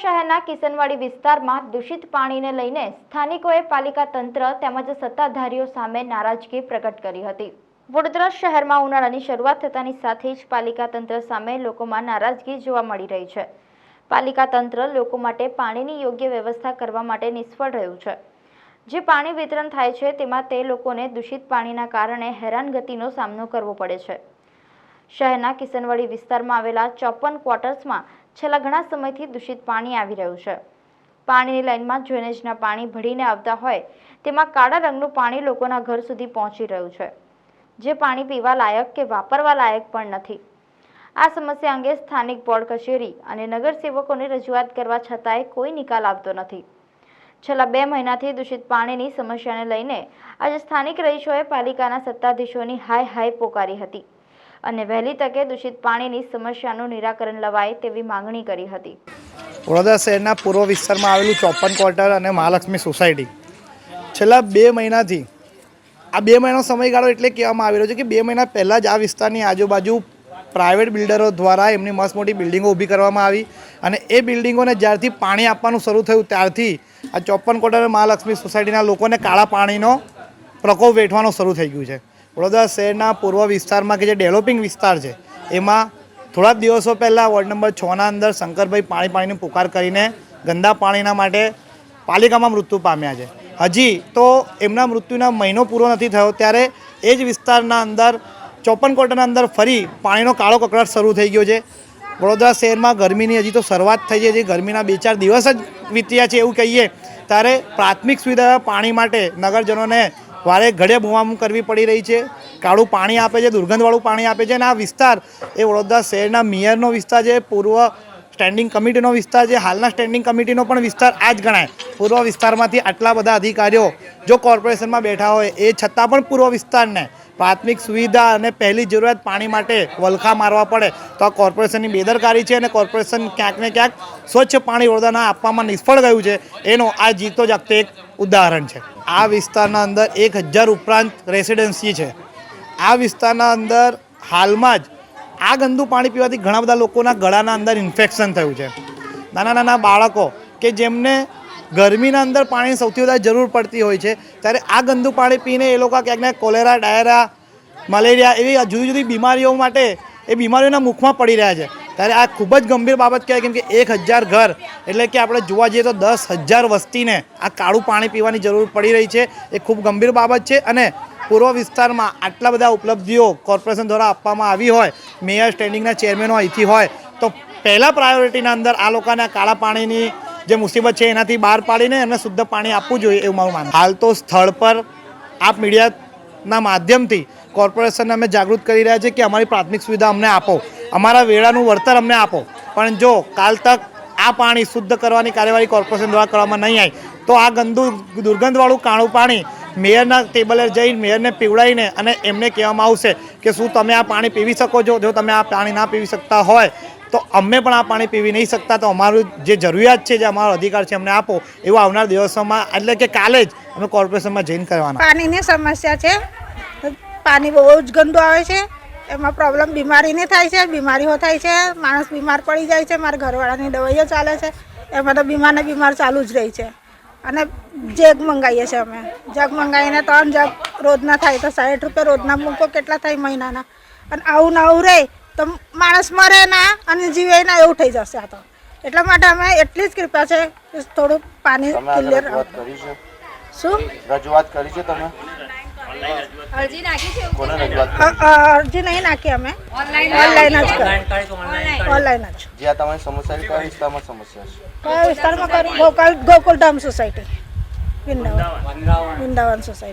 શહેરના કિશનવાડી વિસ્તારમાં દૂષિત પાણીને લઈને સ્થાનિકોએ પાલિકા તંત્ર તેમજ સત્તાધારીઓ સામે નારાજગી પ્રગટ કરી હતી. વડોદરા શહેરમાં ઉનાળાની શરૂઆત થતાની સાથે જ પાલિકા તંત્ર સામે લોકોમાં નારાજગી જોવા મળી રહી છે. પાલિકા તંત્ર લોકો માટે પાણીની યોગ્ય વ્યવસ્થા કરવા માટે નિષ્ફળ રહ્યું છે. જે પાણી વિતરણ થાય છે તેમાં તે લોકોને દૂષિત પાણીના કારણે હેરાનગતિનો સામનો કરવો પડે છે. શહેરના કિશનવાડી વિસ્તારમાં આવેલા ચોપન ક્વાર્ટર્સમાં છેલ્લા ઘણા સમયથી દૂષિત પાણી આવી રહ્યું છે. પાણીની લાઇનમાં ડ્રેનેજના પાણી ભળીને આવતા હોય તેમાં કાળા રંગનું પાણી લોકોના ઘર સુધી પહોંચી રહ્યું છે, જે પાણી પીવા લાયક કે વાપરવા લાયક પણ નથી. આ સમસ્યા અંગે સ્થાનિક બોર્ડ કચેરી અને નગરસેવકોને રજૂઆત કરવા છતાંય કોઈ નિકાલ આવતો નથી. છેલ્લા બે મહિનાથી દૂષિત પાણીની સમસ્યાને લઈને આજે સ્થાનિક રહીશોએ પાલિકાના સત્તાધીશોની હાય હાય પોકારી હતી. અને વહેલી તકે દૂષિત પાણીની સમસ્યાનું નિરાકરણ લવાય તેવી માંગણી કરી હતી. વડોદરા શહેરના પૂર્વ વિસ્તારમાં આવેલું ચોપન ક્વાર્ટર અને મહાલક્ષ્મી સોસાયટી. છેલ્લા બે મહિનાથી, આ બે મહિનાનો સમયગાળો એટલે કહેવામાં આવી રહ્યો છે કે બે મહિના પહેલાં જ આ વિસ્તારની આજુબાજુ પ્રાઇવેટ બિલ્ડરો દ્વારા એમની મસ્ત મોટી બિલ્ડિંગો ઊભી કરવામાં આવી અને એ બિલ્ડિંગોને જ્યારથી પાણી આપવાનું શરૂ થયું ત્યારથી આ ચોપન અને મહાલક્ષ્મી સોસાયટીના લોકોને કાળા પાણીનો પ્રકોપ વેઠવાનો શરૂ થઈ ગયું છે. વડોદરા શહેરના પૂર્વ વિસ્તારમાં કે જે ડેવલપિંગ વિસ્તાર છે, એમાં થોડા દિવસો પહેલાં વોર્ડ નંબર છના અંદર શંકરભાઈ પાણી પાણીની પુકાર કરીને ગંદા પાણીના માટે પાલિકામાં મૃત્યુ પામ્યા છે. હજી તો એમના મૃત્યુના મહિનો પૂરો નથી થયો, ત્યારે એ જ વિસ્તારના અંદર ચોપન કોટના અંદર ફરી પાણીનો કાળો કકડાટ શરૂ થઈ ગયો છે. વડોદરા શહેરમાં ગરમીની હજી તો શરૂઆત થઈ છે, જે ગરમીના બે ચાર દિવસ જ વીત્યા છે એવું કહીએ, ત્યારે પ્રાથમિક સુવિધા પાણી માટે નગરજનોને વારે ઘડે બુમાબુમ કરવી પડી રહી છે. કાળું પાણી આપે છે, દુર્ગંધવાળું પાણી આપે છે અને આ વિસ્તાર એ વડોદરા શહેરના મેયરનો વિસ્તાર છે, પૂર્વ સ્ટેન્ડિંગ કમિટીનો વિસ્તાર છે, હાલના સ્ટેન્ડિંગ કમિટીનો પણ વિસ્તાર આ જ ગણાય. પૂર્વ વિસ્તારમાંથી આટલા બધા અધિકારીઓ જો કોર્પોરેશનમાં બેઠા હોય, એ છતાં પણ પૂર્વ વિસ્તારને પ્રાથમિક સુવિધા અને પહેલી જરૂરિયાત પાણી માટે વલખા મારવા પડે. તો આ કોર્પોરેશનની બેદરકારી છે અને કોર્પોરેશન ક્યાંક ને ક્યાંક સ્વચ્છ પાણી વડોદરાના આપવામાં નિષ્ફળ ગયું છે. એનો આ જીતો જાગતે એક ઉદાહરણ છે. આ વિસ્તારના અંદર એક હજાર ઉપરાંત રેસિડેન્સી છે. આ વિસ્તારના અંદર હાલમાં જ આ ગંદુ પાણી પીવાથી ઘણા બધા લોકોના ગળાના અંદર ઇન્ફેક્શન થયું છે. નાના નાના બાળકો કે જેમને ગરમીના અંદર પાણીની સૌથી વધારે જરૂર પડતી હોય છે. ત્યારે આ ગંદુ પાણી પીને એ લોકો ક્યાંક કોલેરા, ડાયરા, મલેરિયા એવી જુદી જુદી બીમારીઓ માટે એ બીમારીઓના મુખમાં પડી રહ્યા છે. ત્યારે આ ખૂબ જ ગંભીર બાબત કહેવાય કેમ કે એક હજાર ઘર, એટલે કે આપણે જોવા જઈએ તો દસ હજાર વસ્તીને આ કાળું પાણી પીવાની જરૂર પડી રહી છે. એ ખૂબ ગંભીર બાબત છે અને પૂર્વ વિસ્તારમાં આટલા બધા ઉપલબ્ધિઓ કોર્પોરેશન દ્વારા આપવામાં આવી હોય, મેયર, સ્ટેન્ડિંગના ચેરમેનો અહીંથી હોય, તો પહેલાં પ્રાયોરિટીના અંદર આ લોકોને કાળા પાણીની જે મુસીબત છે એનાથી બહાર પાડીને એમને શુદ્ધ પાણી આપવું જોઈએ એવું મારું માનવું. હાલ તો સ્થળ પર આપ મીડિયાના માધ્યમથી કોર્પોરેશનને અમે જાગૃત કરી રહ્યા છીએ કે અમારી પ્રાથમિક સુવિધા અમને આપો. અમારા વેળાનું વળતર અમને આપો. પણ જો કાલ તક આ પાણી શુદ્ધ કરવાની કાર્યવાહી કોર્પોરેશન દ્વારા કરવામાં નહીં આવી, તો આ ગંદુ દુર્ગંધવાળું કાળું પાણી મેયરના ટેબલે જઈને મેયરને પીવડાવીને અને એમને કહેવામાં આવશે કે શું તમે આ પાણી પીવી શકો છો? જો તમે આ પાણી ના પીવી શકતા હોય તો અમે પણ આ પાણી પીવી નહીં શકતા. તો અમારું જે જરૂરિયાત છે, જે અમારો અધિકાર છે, અમને આપો. એવું આવનાર દિવસોમાં, એટલે કે કાલે જ અમે કોર્પોરેશનમાં જઈને કરવાના. પાણીની સમસ્યા છે. પાણી બહુ જ ગંદુ આવે છે. એમાં પ્રોબ્લેમ બીમારીને થાય છે, બીમારીઓ થાય છે, માણસ બીમાર પડી જાય છે. મારા ઘરવાળાની દવાઈઓ ચાલે છે. એમાં તો બીમારને બીમાર ચાલુ જ રહી છે. અને જગ મંગાવીએ છીએ અમે. જગ મંગાવીને ત્રણ જગ રોજના થાય તો સાઠ રૂપિયા રોજના મૂકો, કેટલા થાય મહિનાના. અને આવું ને આવું રહે તો માણસ મરે ના અને જીવે ના એવું થઈ જશે આ તો. એટલા માટે અમે એટલી જ કૃપા છે કે થોડું પાણી ક્લિયર શું? રજૂઆત કરી છે તમે? અરજી નાખી છે કોને રજૂઆત અ- અ- અરજી નહીં નાખી અમે. ઓનલાઈન જ કરી. ઓનલાઈન જ. જ્યાં આ તમારી સમસ્યા કયા વિસ્તારમાં સમસ્યા છે? કયા વિસ્તારમાં કરું? ગોકુલ ધામ સોસાયટી વૃંદાવન. વૃંદાવન. સોસાયટી